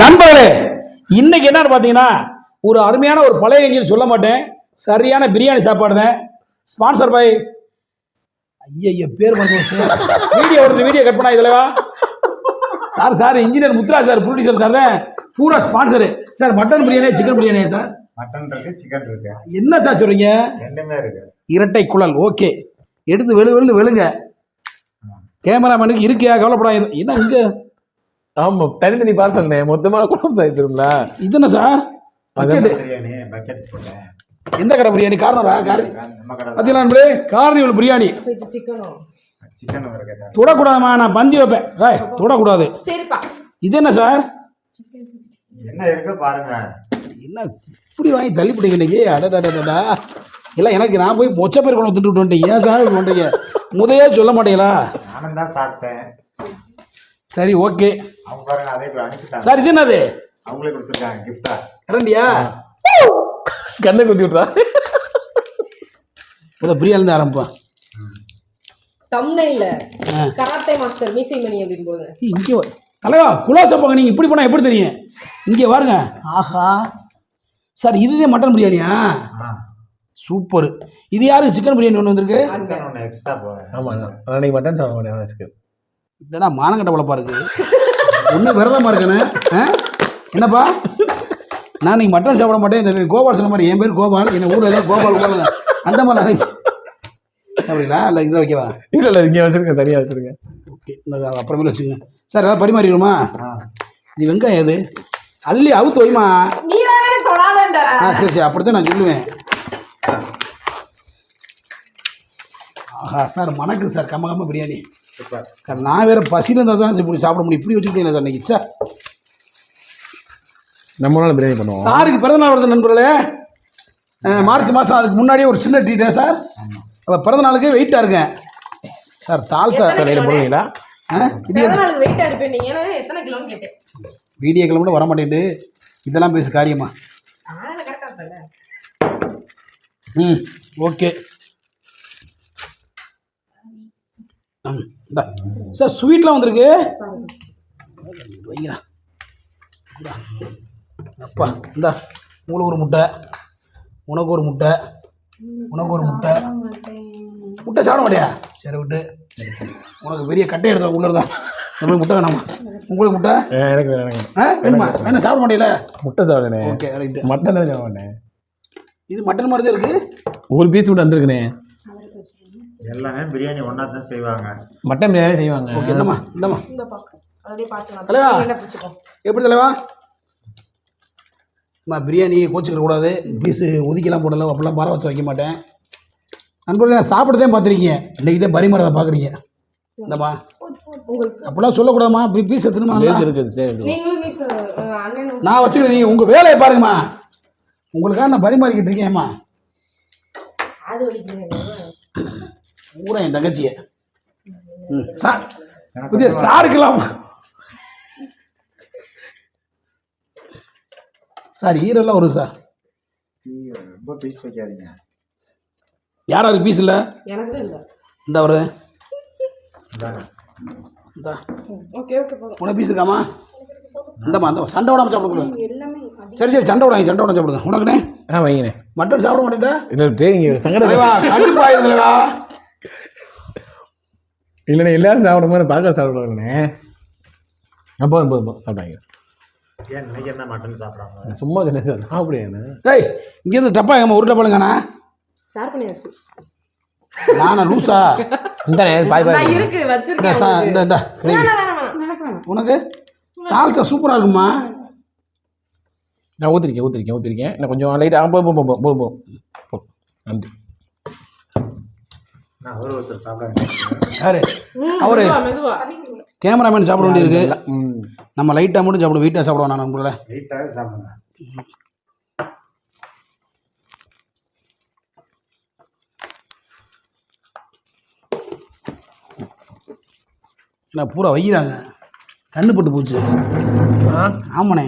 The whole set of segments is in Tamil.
நண்பர்களே இன்னைக்கு என்னன்னு பார்த்தீங்கன்னா ஒரு அருமையான ஒரு பழைய எஞ்சின்னு சொல்ல மாட்டேன். சரியான பிரியாணி சாப்பாடு தான் ஸ்பான்சர் பை ஐயா பேர் வந்து வீடியோ ஒரு வீடியோ கட் பண்ணா இதுலவா? Sir sir engineer Mudra sir producer sir தான். பூரா sponsor sir mutton biryani chicken பிரியாணியா சார் மட்டன் இருக்கு சிக்கன் இருக்கு. என்ன சார் சொல்றீங்க? ரெண்டுமே இருக்கு. இரட்டை குழல் ஓகே எடுத்து வெளு வெளு வெளுங்க. கேமராமேனுக்கு இருக்கியா? கவலைப்படாது என்ன இங்க? ஆமா தனித்தனி பார்சல்ண்ணே மொத்தமா குழம்பு சாய்த்திருங்களா இது என்ன சார் எந்த கடை பிரியாணி? கார்னரா? கார் நம்ம கடை பார்த்தீங்களா நண்பர்களே கார்னிவல் பிரியாணி. தொடக்கூடாதுமா நான் பந்தி வைப்பேன். ஏய் தொடக்கூடாது. இது என்ன சார்? என்ன இருக்கு பாருங்க. என்ன இப்படி வாங்கி தள்ளிப்பிட்டீங்க இன்னைக்கு? அடடடடா இல்லை எனக்கு நான் போய் மொச்ச பேர் குழம்பு தின்ட்டு வந்துட்டேன். ஏன் சார் வந்துட்டீங்க முதையே சொல்ல மாட்டீங்களா? நானும் தான் சாப்பிட்டேன். சரி ஓகே. அவங்க பாருங்க அதே போய் அனுப்பிட்டாங்க. சார் இது என்னது? அவங்களே கொடுத்துருக்காங்க கிஃப்டா கரண்டியா கண்ணை குத்தி விட்றா இதை பிரியாணி ஆரம்பிப்பேன் தம்னைல ஆ. கராத்தே மாஸ்டர் மீசை மணி அப்படின்னு போடுங்க ஏய், இங்கே வா. தலைவா குலாசை போங்க நீங்கள் இப்படி போனால் எப்படி தெரியும்? இங்கே பாருங்க ஆஹா. சார் இதுதான் மட்டன் பிரியாணியா? சூப்பர். இது யாரு? சிக்கன் பிரியாணி ஒன்று வந்திருக்கு? சிக்கன் ஒன்று எக்ஸ்ட்ரா போவேன் ஆமா அன்னைக்கு மட்டன் சாப்பிட மாட்டேன் சிக்கன். இல்லைடா மானங்கட்ட உழப்பா இருக்கு ஒன்றும் விரதமாக இருக்கேன்னு என்னப்பா? நான் நீ மட்டன் சாப்பிட மாட்டேன். இந்த கோபால் சொன்ன மாதிரி என் பேர் கோபால் என்ன ஊரில் ஏதாவது கோபால் கோபால் அந்த மாதிரி நினைச்சு அப்படிங்களா? இல்லை இதில் வைக்கவா இல்ல இல்ல இங்க வச்சிருக்கேன் தனியா வச்சிருக்கேன் ஓகே அப்புறமேல வச்சுக்கோங்க. சார் ஏதாவது பரிமாறிடுமா இது வெங்காயம் எது? அள்ளி அவுத்து வைமா? ஆ சரி சரி அப்படித்தான் நான் சொல்லுவேன். ஆஹா சார் மணக்குது சார் கம்ம கம்ம பிரியாணி. சார் நான் வேற பசியில் இருந்தால் தான் இப்படி சாப்பிட முடியும். இப்படி வச்சுக்கிட்டேன் சார் இன்னைக்கு? சார். நம்மளால பிரியாணி பண்ணுவோம். சாருக்கு பிறந்தநாள் வருது நண்பர்களே. மார்ச் மாதம் அதுக்கு முன்னாடியே ஒரு சின்ன ட்ரீட்டா சார். அப்போ பிறந்த நாளுக்கு வெயிட்டாக இருக்கேன். சார் தால் சார். போடுவீங்களா வீடியோ கிளம்ப வர மாட்டேங்குது இதெல்லாம் பேசு காரியமா. ஆனா கரெக்டா இருப்பேன்ல. ம் ஓகே ம் இந்தா. சார் ஸ்வீட்லாம் வந்திருக்கு. வைங்களா. அப்பா இந்தா. உங்களுக்கு ஒரு முட்டை. உனக்கு ஒரு முட்டை. உனக்கு ஒரு முட்டை. முட்டை சாப்பிட மாட்டியா? சரி விட்டு. உனக்கு பெரிய கட்டை எடுத்தா உள்ள இருந்தா. மாதிரி முட்டை வேணாமா? உங்களுக்கு முட்டை? எனக்கு வேணும், வேணும். சாப்பிட மாட்டீங்களா? முட்டை சாப்பிடனே ஓகே ரைட்டு மட்டன் தான் சாப்பிட மாட்டேன் இது மட்டன் மாதிரி தான் இருக்குது ஒரு பீஸ் கூட வந்திருக்குனே எல்லாமே பிரியாணி ஒன்றா தான் செய்வாங்க. மட்டன் பிரியாணி செய்வாங்க. ஓகே இந்தம்மா இந்தம்மா. இந்த பாக்கு அப்படியே பாசலாம் தலைவா. என்ன பிடிச்சிக்கோ. எப்படி தலைவா? அம்மா பிரியாணி கோச்சிக்கிற கூடாது. பீஸு ஒதுக்கிலாம் போடல அப்படிலாம் பர வச்சு வைக்க மாட்டேன். நண்பர்களே நான் சாப்பிட்றதே பார்த்துருக்கீங்க. இன்றைக்கி தான் பரிமாறதை பார்க்குறீங்க. இந்தம்மா. உங்களுக்கு. அப்படிலாம் சொல்லக்கூடாதும்மா. இப்படி பீஸ் எடுத்துணுமா நான் வச்சுக்கிறேன். நீங்கள் உங்கள் வேலையை பாருங்கம்மா. உங்களுக்காக நான் பரிமாறிக்கிட்டு வலிக்கிறேன் பூரா என் தங்கச்சியை. ம். சார். புதிய சாருக்கலாம் சார் ஈரெல்லாம் வரும் சார். ரொம்ப பீஸ் வைக்காதீங்க. யார் யாருக்கு பீஸ் இல்லை? எனக்கு இல்லை. இந்த வருது இந்தாங்க. இந்த. ஓகே ஓகே போதும். உனக்கு பீஸ் இருக்காமா? இந்தம்மா இந்த சண்டை விடாம சாப்பிடுங்க. சரி சரி சண்டை விடாங்க சண்டை விடாம சாப்பிடுங்க. உனக்குண்ணே ஆ வைங்கண்ணே மட்டன் சாப்பிட மாட்டேன்டா. இல்லை தலைவா கண்டிப்பாக இல்லைண்ணே எல்லாரும் சாப்பிடும் போது பார்க்க சாப்பிடுவாங்கண்ணே ஆ போதும் போதும் போதும் சாப்பிட்டாங்க ஏன் இன்னைக்கு என்ன மட்டன் சாப்பிட்றாங்க சும்மா சொன்னேன் சார் சாப்பிடுங்கண்ணே டேய் இங்கேருந்து டப்பா ஏமா ஒரு டப்பாலுங்கண்ணா ஷேர் பண்ணியாச்சு. நானா லூசா? இந்தாண்ணே பாய் நான் பாய் இருக்கு இந்த வச்சிருக்கேன். இந்த இந்த உனக்கு? தால்ச்சா சூப்பராக இருக்குமா? நான் ஊற்றிருக்கேன் ஊற்றிருக்கேன் ஊற்றிருக்கேன் இன்னும் கொஞ்சம் லைட்டாக போதும் போதும் போதும். நன்றி நான் ஒரு ஒருத்தர் சாப்பிடுங்க யாரு? அவரு. கேமராமேன் சாப்பிட வேண்டியிருக்கு. நம்ம லைட்டாக மட்டும் சாப்பிடுவோம் வெயிட்டாக சாப்பிடுவோம் நான் நண்பர்களே வெயிட்டாகவே சாப்பிடுங்க. என்ன பூரா வைக்கிறாங்க. கண்ணு பட்டு போச்சு. ஆ? ஆமாண்ணே.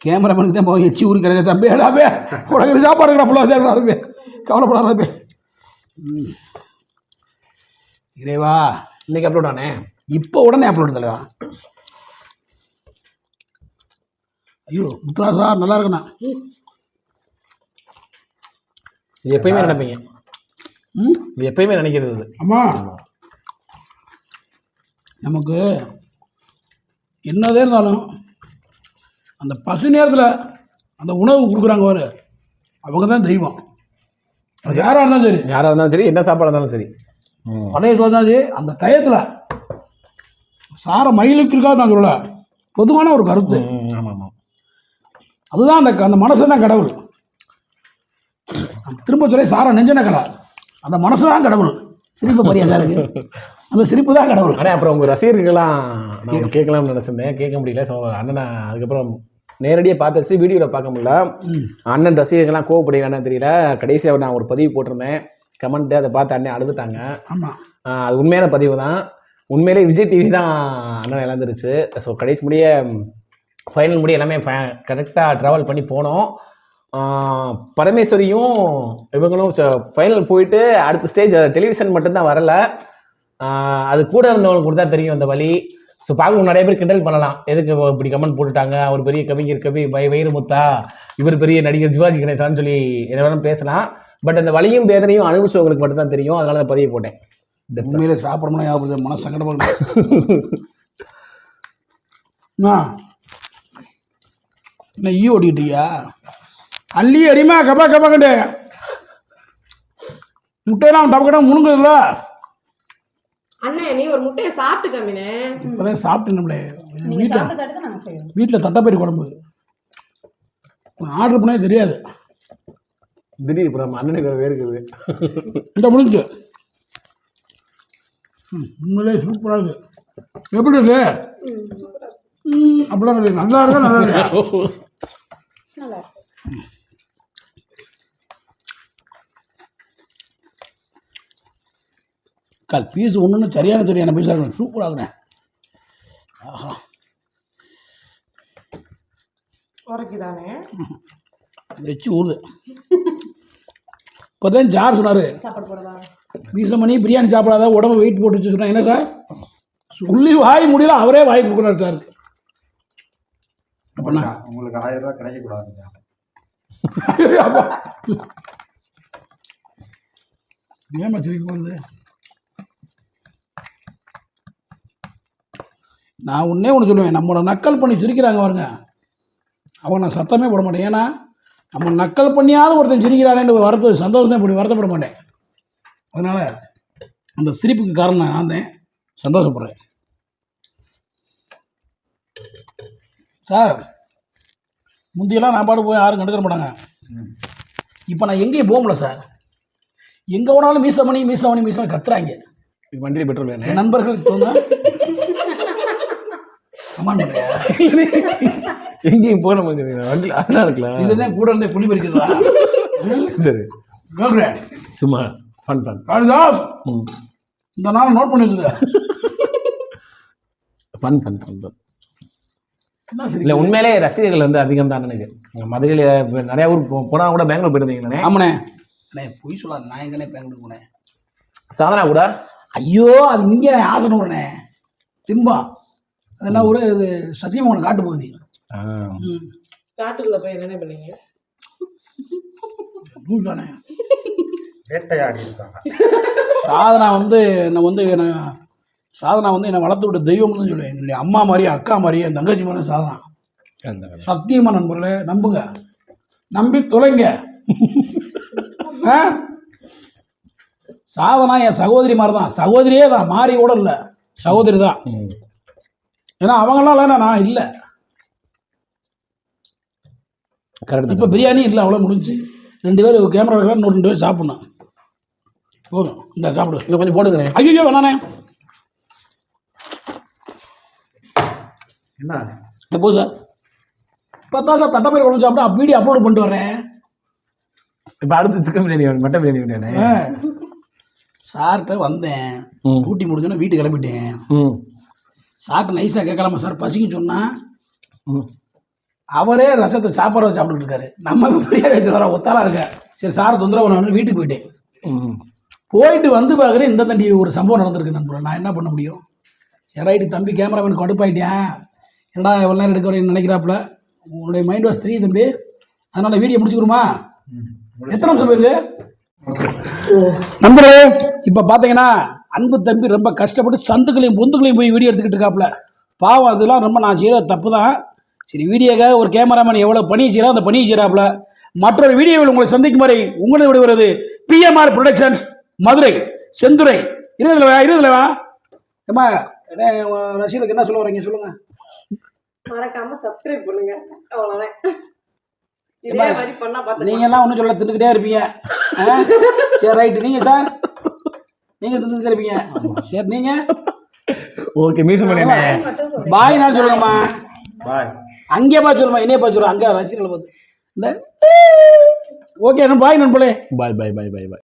கேமராமேனுக்கு தான் போய் எச்சி ஊருக்கு கிடையாது தம்பி எல்லாமே உனக்கு சாப்பாடு கிடப்பல தம்பி கவலைப்படாத தம்பி ம். இறைவா. இன்னைக்கு அப்லோட் ஆனே? இப்போ உடனே அப்லோட் தலைவா ஐயோ முத்துரா சார் நல்லா இருக்குண்ணா. இது எப்பயுமே நினைப்பீங்க. ம்? இது எப்பயுமே நினைக்கிறது இது. அம்மா. நமக்கு என்னதே இருந்தாலும் அந்த பசு நேரத்தில் அந்த உணவு கொடுக்குறாங்க பாரு. அவங்க தான் தெய்வம். அது யாராக இருந்தாலும் சரி. யாராக இருந்தாலும் சரி என்ன சாப்பாடாக இருந்தாலும் சரி. பழைய சரி அந்த டயத்தில் சார மயிலுக்கு இருக்காது நான் சொல்லல. பொதுவான ஒரு கருத்து. அதுதான் அந்த அந்த மனசு தான் கடவுள். திரும்ப சொல்லி சார நெஞ்சன கடை அந்த மனசு தான் கடவுள். சிரிப்பு பரியா இருக்கு அந்த சிரிப்பு தான் கடவுள். ஆனால் அப்புறம் உங்கள் ரசிகர்கள்லாம் நான் கேட்கலாம்னு நினச்சிருந்தேன். கேட்க முடியல. ஸோ அண்ணனை அதுக்கப்புறம் நேரடியாக பார்த்தாச்சு வீடியோவில் பார்க்க முடியல. அண்ணன் ரசிகர்கள்லாம் கோவப்படுகிறான்னு தெரியல. கடைசியாக நான் ஒரு பதிவு போட்டிருந்தேன். கமெண்ட்டு அதை பார்த்து அண்ணன் அழுதுட்டாங்க. ஆமாம் அது உண்மையான பதிவு தான். உண்மையிலே விஜய் டிவி தான் அண்ணன் இழந்துருச்சு. ஸோ கடைசி முடிய ஃபைனல் முடிய எல்லாமே கரெக்டாக ட்ராவல் பண்ணி போனோம். பரமேஸ்வரியும் இவங்களும் ஃபைனல் போயிட்டு அடுத்த ஸ்டேஜ் டெலிவிஷன் மட்டும்தான் வரல. அது கூட இருந்தவங்களுக்கு கூட தான் தெரியும் அந்த வழி ஸோ பார்க்க நிறைய பேர் கிண்டல் பண்ணலாம். எதுக்கு இப்படி கமெண்ட் போட்டுட்டாங்க? அவர் பெரிய கவிஞர் கவி வை வைரமுத்தா இவர் பெரிய நடிகர் சிவாஜி கணேசான்னு சொல்லி என்ன வேணாலும் பேசலாம். பட் அந்த வலியும் வேதனையும் அனுபவிச்சவங்களுக்கு மட்டும்தான் தெரியும். அதனால நான் பதிவு போட்டேன். That's all. உண்மையிலே சாப்பிடணும்னா ஞாபகம் மன சங்கடப்படுது என்ன ஈ ஓடிக்கிட்டியா அள்ளி அடிமா கபா கபா கண்டு முட்டையெல்லாம் டப்பு கடை முழுங்குதுல்ல அண்ணே நீ ஒரு முட்டையை சாப்பிட்டு காமினே இப்போதான் வீட்டில் சாப்பிட்ட தட்டு நாங்க செய்வோம். வீட்டில் தட்டப்பயிறு குழம்பு. ஆர்டர் பண்ணே தெரியாது. திடீர் இப்போ நம்ம அண்ணனுக்கு வேறு இருக்குது இந்த முடிஞ்சு ம், உண்மையிலே சூப்பராக இருக்கு. எப்படி இருக்கு? ம், அப்படிலாம் கிடையாது. நல்லா இருக்கா? நல்லா இருக்கா நல்லா இருக்கு கால் பீஸ் ஒன்று சரியான சரியான பீஸாக இருக்கணும் சூப்பராக இருக்கேன் ஆஹா. உரைக்குதானே? வச்சு ஊறுது. இப்போ தான் ஜார் சொன்னார். சாப்பாடு போடவா மணி பிரியாணி சாப்பிடாத உடம்பு வெயிட் போட்டு வச்சு சொன்னா என்ன சார்? சொல்லி வாய் முடியல அவரே வாய் கொடுக்குறாரு சார். அப்பண்ணா உங்களுக்கு ஆயிரம் ரூபாய் கிடைக்கக்கூடாதுங்க ஏமா சிரிக்க வருது நான் ஒன்றே ஒன்று சொல்லுவேன். நம்மளை நக்கல் பண்ணி சிரிக்கிறாங்க பாருங்க. அவன் நான் சத்தமே போட மாட்டேன். ஏன்னா நம்ம நக்கல் பண்ணியாவது ஒருத்தன் சிரிக்கிறானேன்னு வருத்த சந்தோஷம் இப்படி வருத்தப்பட மாட்டேன். அதனால் அந்த சிரிப்புக்கு காரணம் நான் தான். சந்தோஷப்படுறேன். சார் முந்தியெல்லாம் நான் பாட்டு போய் யாரும் கண்டுக்கிற மாட்டாங்க. இப்போ நான் எங்கேயும் போக முடியல சார். எங்கே போனாலும் மீசமணி மீசமணி மீசமணி கத்துறாங்க. வண்டியில் பெட்ரோல் வேணும். என் எங்கேயும் போன மாதிரி வண்டியில் அதெல்லாம் இருக்கலாம் இதுதான் கூட இருந்தே புளி பறிக்கிறதா சரி. சும்மா ஃபன் ஃபன் காளிதாஸ் இந்த நாள் நோட் பண்ணி வச்சுக்க ஃபன் ஃபன் ஃபன் ஃபன் இல்லை உண்மையிலே ரசிகர்கள் வந்து அதிகம் தான் நினைக்கிறேன். இங்கே மதுரையில் நிறைய ஊர் போனால் கூட பெங்களூர் போயிருந்தீங்களே ஆமாண்ணே. அண்ணே பொய் சொல்லாத. நான் எங்கண்ணே பெங்களூர் போனேன்? சாதனா கூட ஐயோ அது இங்கே ஆசனூர்ண்ணே. திம்பா அது என்ன ஊர் இது சத்தியமோகன் காட்டு பகுதி. காட்டுக்குள்ள போய் என்னென்ன பண்ணீங்க? ரூல் தானே வேட்டையாடி இருக்காங்க. சாதனா வந்து என்னை வந்து என்னை சாதனா வந்து என்னை வளர்த்து விட்ட தெய்வம்னு தான் சொல்லுவேன். என்னுடைய அம்மா மாதிரி அக்கா மாதிரி என் தங்கச்சி மாதிரி சாதனா. சத்தியமா நண்பர்களே நம்புங்க. நம்பி தொலைங்க. ஆ? சாதனா என் சகோதரி மாதிரி தான் சகோதரியே தான் மாறி கூட இல்லை. சகோதரி தான். ஏன்னா அவங்களாம் நான் இல்லை. கரெக்ட் இப்போ பிரியாணி இல்லை அவ்வளோ முடிஞ்சு. ரெண்டு பேர் கேமரா இருக்கிற இன்னும் ரெண்டு பேர் சாப்பிடணும். போதும் இந்த சாப்பிடு. இதை கொஞ்சம் போடுங்கண்ணே ஐயோ வேணானே. என்ன? எப்போ சார். இப்போ தான் சார் தட்டப்பயிர் குழம்பு சாப்பிட்டு வீடியோ அப்லோட் பண்ணிட்டு வரேன் இப்போ அடுத்து சிக்கன் பிரியாணி வேணும் மட்டன் பிரியாணி வேணே ஆ. சார்கிட்ட வந்தேன். ஊட்டி முடிஞ்சோன்னே வீட்டுக்கு கிளம்பிட்டேன். சாப்பிட்டு நைஸாக கேட்கலாமா சார் பசிக்கு சொன்னால் அவரே ரசத்தை சாப்பாடு சாப்பிட்டுட்டு இருக்காரு. நம்ம பிரியாணி வச்சு வர ஒத்தாலாம் இருக்க. சரி சார் தொந்தரவு நான் வீட்டுக்கு போயிட்டேன். போயிட்டு வந்து பார்க்குறேன் இந்த தண்டி ஒரு சம்பவம் நடந்திருக்கு நண்பர் நான் என்ன பண்ண முடியும்? சரி ரைட்டு தம்பி கேமராமேன் கடுப்பாயிட்டேன் என்னடா எவ்வளோ நேரம் எடுக்க வரேன்னு நினைக்கிறாப்புல? உன்னுடைய மைண்ட் வாஷ் தெரியும் தம்பி. அதனால் வீடியோ முடிச்சுக்கிறோமா? எத்தனை நிமிஷம் போயிருக்கு நண்பரே இப்போ பார்த்தீங்கன்னா அன்பு தம்பி ரொம்ப கஷ்டப்பட்டு சந்துக்களையும் பொந்துக்களையும் போய் வீடியோ எடுத்துக்கிட்டு இருக்காப்புல. பாவம் அதெல்லாம் ரொம்ப நான் செய்கிற தப்பு தான் சரி வீடியோக்காக ஒரு கேமராமேன் எவ்வளோ பணி செய்கிறோம் அந்த பணியை செய்கிறாப்புல மற்றொரு வீடியோவில் உங்களை சந்திக்கும் வரை உங்களை விடுவது பிஎம்ஆர் ப்ரொடக்ஷன்ஸ் மதுரை செந்துரை இருபதுல இருபதுல வா. ஏம்மா என்ன, சொல்ல வரீங்க சொல்லுங்கள் மறக்காம சப்ஸ்கிரைப் பண்ணுங்க. பாத்துக்கலாம் நீங்கள்லாம் ஒன்றும் சொல்ல தின்னுக்கிட்டே இருப்பீங்க? சரி ரைட்டு நீங்கள் சார்? நீங்கள் தின்னுக்கிட்டே இருப்பீங்க சரி நீங்கள் ஓகே மீசம் பண்ணி பாய் நான் சொல்லுங்கம்மா. பாய். அங்கே பார்த்து சொல்லுமா என்னைய பார்த்து சொல்லுங்க அங்கே ரசிகர்களை பார்த்து. இந்த ஓகே பாய் நண்பர்களே பாய் பாய் பாய் பாய் பாய்.